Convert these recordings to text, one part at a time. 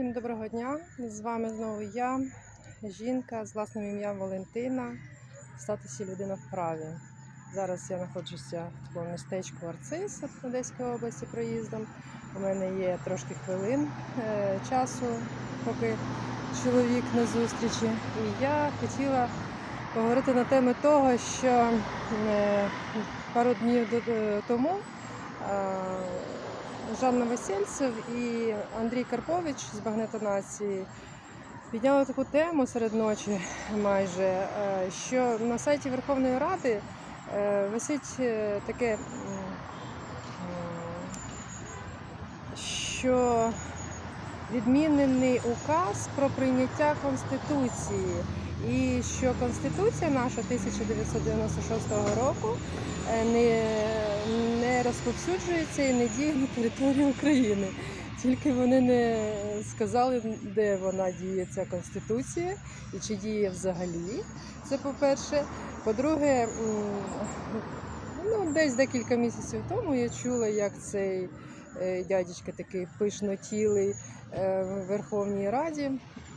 Всім доброго дня! З вами знову я, жінка з власним ім'ям Валентина, в статусі людина в праві. Зараз я знаходжуся в такому містечку Арцис Одеської області проїздом. У мене є трошки хвилин е, часу, поки чоловік на зустрічі. І я хотіла поговорити на тему того, що е, пару днів е, тому е, Жанна Васильцев і Андрій Карпович з Багнетонації підняли таку тему серед ночі майже, е, що на сайті Верховної Ради е, висить е, таке, що відмінений указ про прийняття Конституції. І що Конституція наша 1996 року е, не, не розповсюджується і не діє на території України. Тільки вони не сказали, де вона діє ця конституція і чи діє взагалі. Це по-перше. По-друге, ну, десь декілька місяців тому я чула, як цей е, дядечка такий пишнотілий е, в Верховній Раді,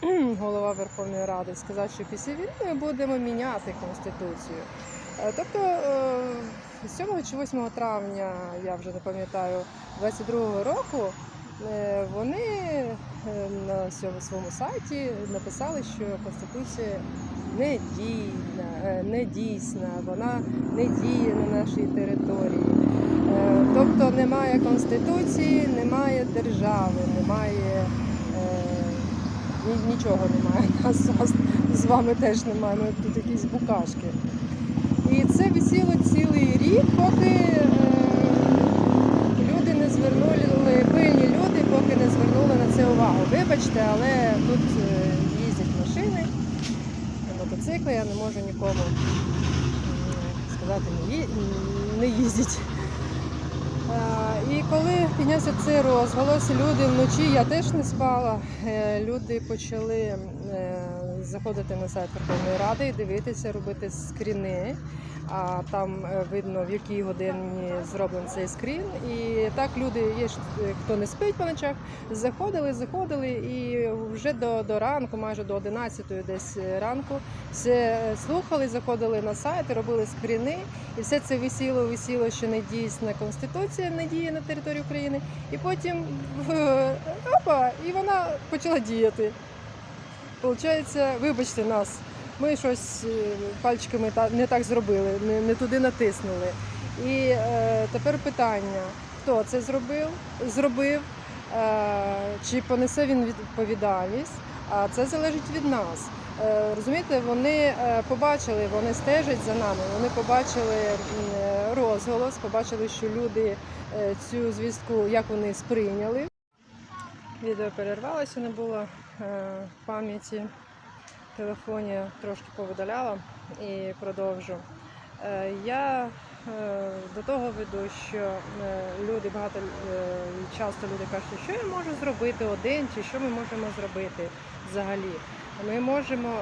голова Верховної Ради, сказав, що після війни ми будемо міняти конституцію. Е, Тобто е, 7 чи 8 травня, я вже не пам'ятаю, 22-го року е, вони е, на своєму сайті написали, що Конституція не дійна, е, не дійсна, вона не діє на нашій території. Е, Тобто немає конституції, немає держави, немає е, ні- нічого немає. Нас з- вами теж немає. Ми тут якісь букашки. І це висіло цілий рік, поки е, люди не звернули, пильні люди, поки не звернули на це увагу. Вибачте, але тут е, їздять машини, мотоцикли, я не можу нікому сказати, не їздять. Е, І коли піднявся цей розголос, люди вночі, я теж не спала, е, люди почали е, заходити на сайт Верховної Ради і дивитися, робити скріни. А там е, видно, в якій годині зроблений цей скрін. І так люди є, е, хто не спить по ночах, заходили, заходили, і вже до, до ранку, майже до 11 десь ранку, все слухали, заходили на сайт, робили скріни. І все це висіло, висіло, що не дійсна конституція не діє на території України. І потім е, опа, і вона почала діяти. Получається, вибачте нас, ми щось е, пальчиками не так зробили, не, туди натиснули. І е, тепер питання: хто це зробив? Зробив, е, чи понесе він відповідальність? А це залежить від нас. Е, Розумієте, вони е, побачили, вони стежать за нами. Вони побачили е, розголос, побачили, що люди цю звістку, як вони сприйняли. Відео перервалося, не було пам'яті. Телефоні трошки повидаляла і продовжу. Е, Я е, до того веду, що е, люди багато е, часто люди кажуть, що я можу зробити один, чи що ми можемо зробити взагалі. Ми можемо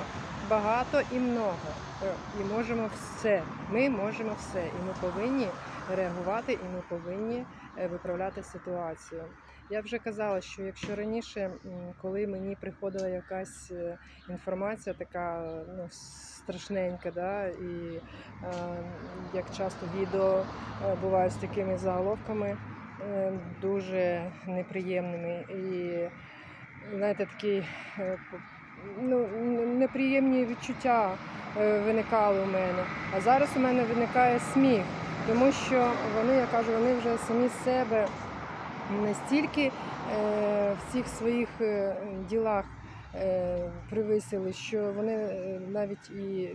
багато і много, е, і можемо все. Ми можемо все, і ми повинні реагувати, і ми повинні е, виправляти ситуацію. Я вже казала, що якщо раніше, коли мені приходила якась е, інформація, така ну, страшненька, да, і е, як часто відео е, бувають з такими заголовками е, дуже неприємними. І знаєте, такі е, ну, неприємні відчуття виникали у мене. А зараз у мене виникає сміх, тому що вони, я кажу, вони вже самі себе настільки е, в всіх своїх е, ділах е, привисили, що вони е, навіть і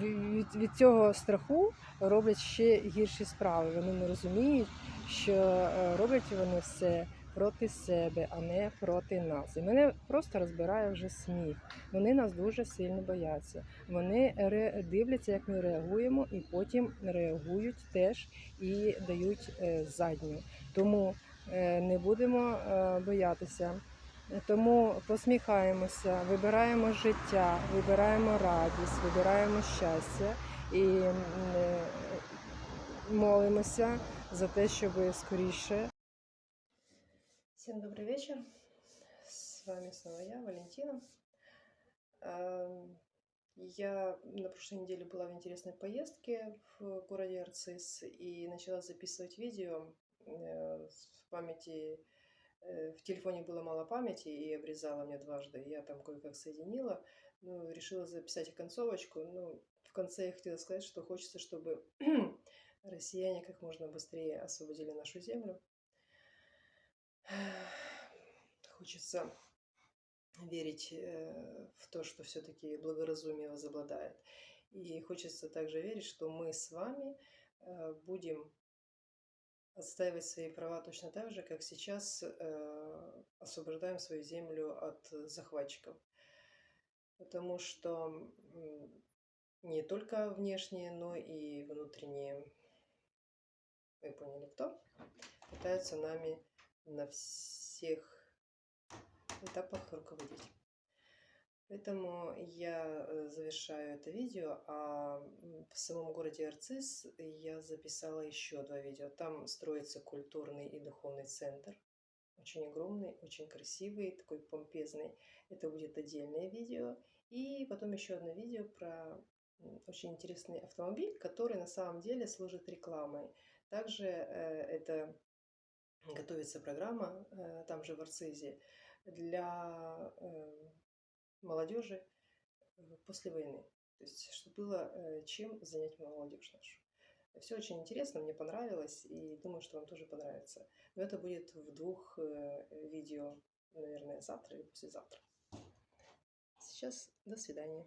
від, від цього страху роблять ще гірші справи. Вони не розуміють, що е, роблять вони все проти себе, а не проти нас. І мене просто розбирає вже сміх. Вони нас дуже сильно бояться. Вони дивляться, як ми реагуємо, і потім реагують теж і дають е, задню. Тому е, не будемо е, боятися. Тому посміхаємося, вибираємо життя, вибираємо радість, вибираємо щастя і молимося за те, щоб скоріше Всем добрый вечер. С вами снова я, Валентина. Эм, Я на прошлой неделе была в интересной поездке в городе Арцис и начала записывать видео. Э, В памяти, э, в телефоне было мало памяти и обрезала мне дважды. Я там кое-как соединила. Ну, решила записать концовочку. Ну, в конце я хотела сказать, что хочется, чтобы россияне как можно быстрее освободили нашу землю. Хочется верить э, в то, что все-таки благоразумие возобладает. И хочется также верить, что мы с вами э, будем отстаивать свои права точно так же, как сейчас э, освобождаем свою землю от захватчиков. Потому что не только внешние, но и внутренние, вы поняли кто, пытаются нами на всех этапах руководить. Поэтому я э, завершаю это видео, а в самом городе Арцис я записала еще два видео. Там строится культурный и духовный центр, очень огромный, очень красивый, такой помпезный. Это будет отдельное видео. И потом еще одно видео про очень интересный автомобиль, который на самом деле служит рекламой. Также э, это готовится программа, э, там же в Арцизе, для э, молодежи э, после войны. То есть, чтобы было чем занять молодежь нашу. Все очень интересно, мне понравилось, и думаю, что вам тоже понравится. Но это будет в двух видео, наверное, завтра или послезавтра. Сейчас до свидания.